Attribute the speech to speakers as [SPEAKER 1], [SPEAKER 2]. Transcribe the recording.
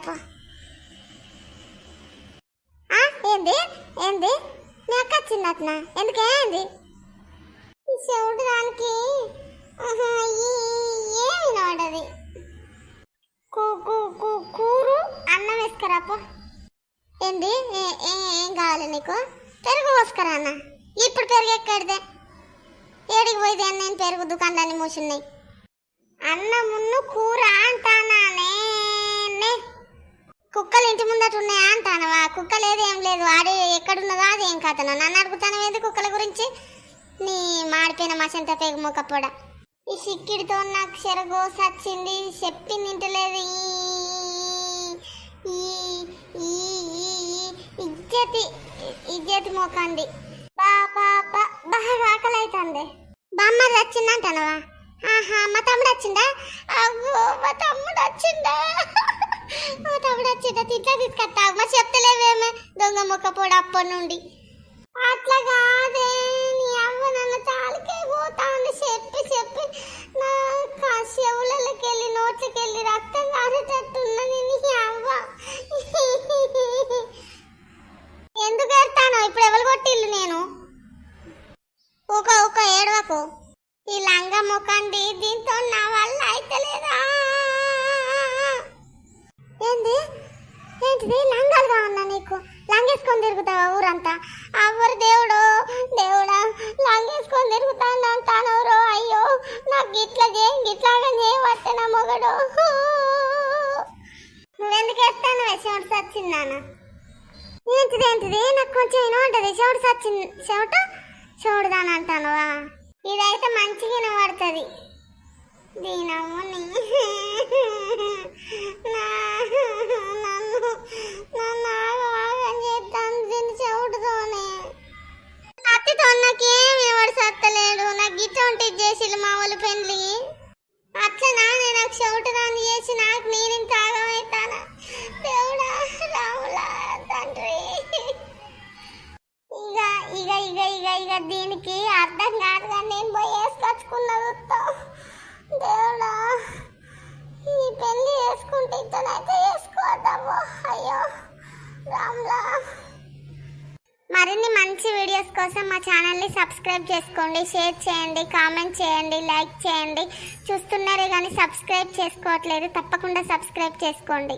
[SPEAKER 1] అప్ప ఏంది? ఏంది? నీ అక్క వచ్చిందట్నా ఎందుకేంది ఈ చెవుడు దానికి ఏమి నోడది కూరు అన్నం వేసుకురాపో ఏంది? ఏం కావాలి నీకు? పెరుగు పోసుకరా అన్న. ఇప్పుడు పెరుగు ఎక్కడిదే? ఏడికి పోయితే నేను పెరుగు దుకాణాన్ని మూసినాయి? అన్నమున్ను కూర అంటానా కుక్కలు ఉన్నాయా అంటానవా కుక్క లేదు ఏం లేదు. వాడు ఎక్కడున్నదో అది ఏం కథనో నన్ను అడుగుతాను ఏది కుక్కల గురించి? నీ మాడిపోయిన మా చెంత పేగ మొక్కపోడ. ఈ సిక్కిడితో నాకు చెరగో సచ్చింది. చెప్పింది ఇంటలేదు. ఈ ఈ ఇజ్జతి ఇజ్జతి మోకంది. బా బా బా బాగా ఆకలి అవుతుంది బామ్మ వచ్చిందంటానవా ఆహా మా తమ్ముడు వచ్చిందా అవ్వో మా తమ్ముడు వచ్చిందా తమ్ముడు వచ్చేట తిట్లా తీసుకొస్తా అమ్మ చెప్తలేవేమే దొంగ మొక్క పొడి అప్పటి నుండి. అట్లా కాదే నీ అవ్వ నన్ను తాలికే పోతా అని చెప్పి చెప్పి నా కా- చెవులకి వెళ్ళి నోట్లకి వెళ్ళి రక్తం కాసేటట్టున్నది నీ అవ్వ. ఎందుకు ఎడతాను ఇప్పుడు ఎవరు కొట్టిల్లు నేను? ఒక ఒక ఏడవకు. ఈ లంగ ముఖండి దీంతో నా వల్ల అయితలేదా? గిట్లాగా నా మొగడు నువ్వెందుకు ఎత్తాను చెవిటి సచ్చిందానా ఏంటిది ఏంటిది? నాకు కొంచెం వినబడ్డది చెవిటి సచ్చింది చెవిట? చెవుడుదాని అంటానువా? ఇదైతే మంచిగా వినబడుతుంది. దీనమ్మని నన్ను నన్ను ఆగం చేస్తాను. దీని చెవుడుతోనే. అత్తితో నాకేం ఎవడు సత్తలేడు నాకు గిట్ట ఉంటే చేసి మా వాళ్ళు పెళ్ళి అచ్చనా నేను నాకు చెవుటు దాన్ని చేసి నాకు నేను ఇంత ఆగమవుతానా దేవుడా రాములా తండ్రి. ఇక ఇక ఇక ఇక ఇక దీనికి అర్థం కాదు కానీ నేను పోయి వేసుకొచ్చుకున్న మంచి వీడియోస్ కోసం మా ఛానల్ని సబ్స్క్రైబ్ చేసుకోండి షేర్ చేయండి కామెంట్ చేయండి లైక్ చేయండి. చూస్తున్నారే కానీ సబ్స్క్రైబ్ చేసుకోవట్లేదు తప్పకుండా సబ్స్క్రైబ్ చేసుకోండి.